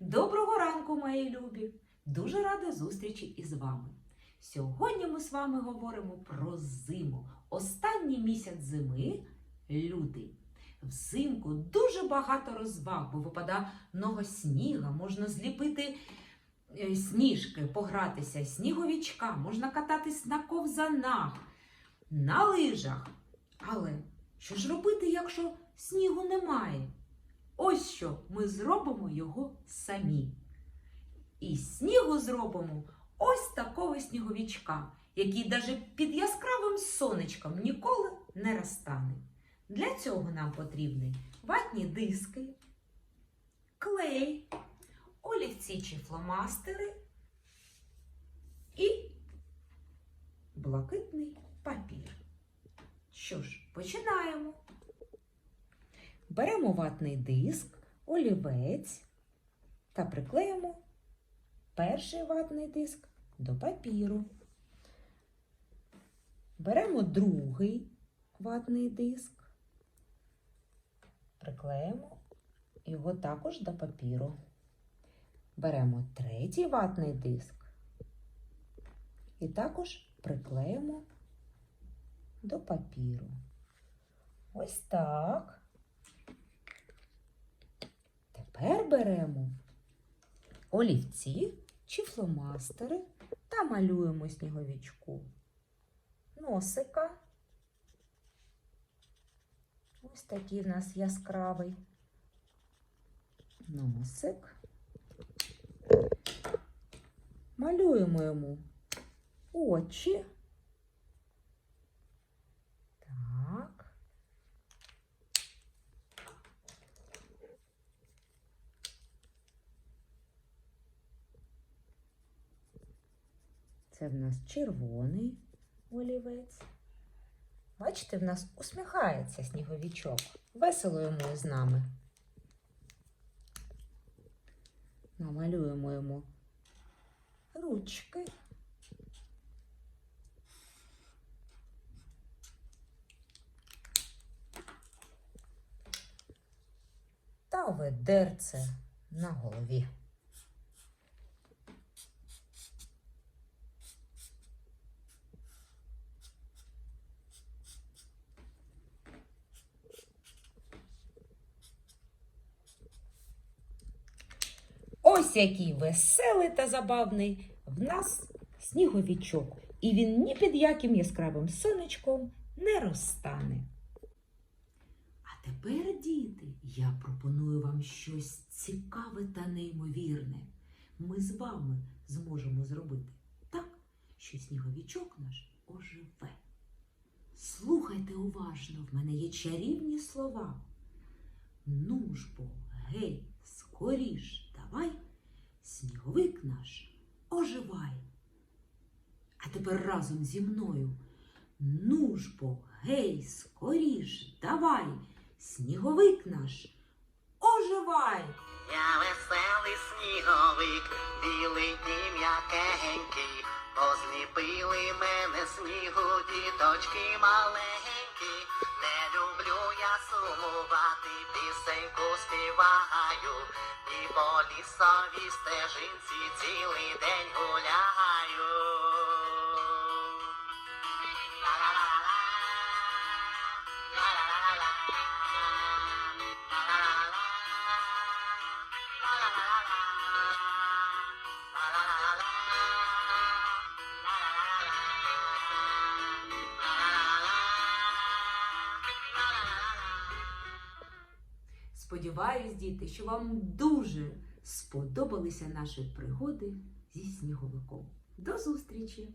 Доброго ранку, мої любі! Дуже рада зустрічі із вами. Сьогодні ми з вами говоримо про зиму. Останній місяць зими лютий. Взимку дуже багато розваг, бо випадає много сніга, можна зліпити е, сніжки, погратися, сніговічка, можна кататись на ковзанах, на лижах. Але що ж робити, якщо снігу немає? Ось що ми зробимо його самі. І снігу зробимо ось такого сніговічка, який навіть під яскравим сонечком ніколи не розтане. Для цього нам потрібні ватні диски, клей, олівці чи фломастери і блакитний папір. Що ж, починаємо. Беремо ватний диск, олівець та приклеїмо перший ватний диск до папіру. Беремо другий ватний диск, приклеїмо його також до папіру. Беремо третій ватний диск і також приклеїмо до папіру. Ось так. Тепер беремо олівці чи фломастери та малюємо сніговічку носика. Ось такий в нас яскравий носик. Малюємо йому очі. Так. Це в нас червоний олівець. Бачите, в нас усміхається сніговічок. Весело йому з нами. Намалюємо йому ручки. Та ведерце на голові. Ось який веселий та забавний в нас сніговічок. І він ні під яким яскравим сонечком не розтане. А тепер, діти, я пропоную вам щось цікаве та неймовірне. Ми з вами зможемо зробити так, що сніговічок наш оживе. Слухайте уважно, в мене є чарівні слова. Ну ж бо, гей, скоріш сніговик наш оживай. А тепер разом зі мною. Ну ж бо, гей, скоріш давай, сніговик наш оживай. Я веселий сніговик, білий і м'якенький, позліпили мене снігу діточки маленькі. Не люблю я сумувати, пісеньку співаю, і по лісовій стежинці цілий день гуляю. Сподіваюсь, діти, що вам дуже сподобалися наші пригоди зі сніговиком. До зустрічі!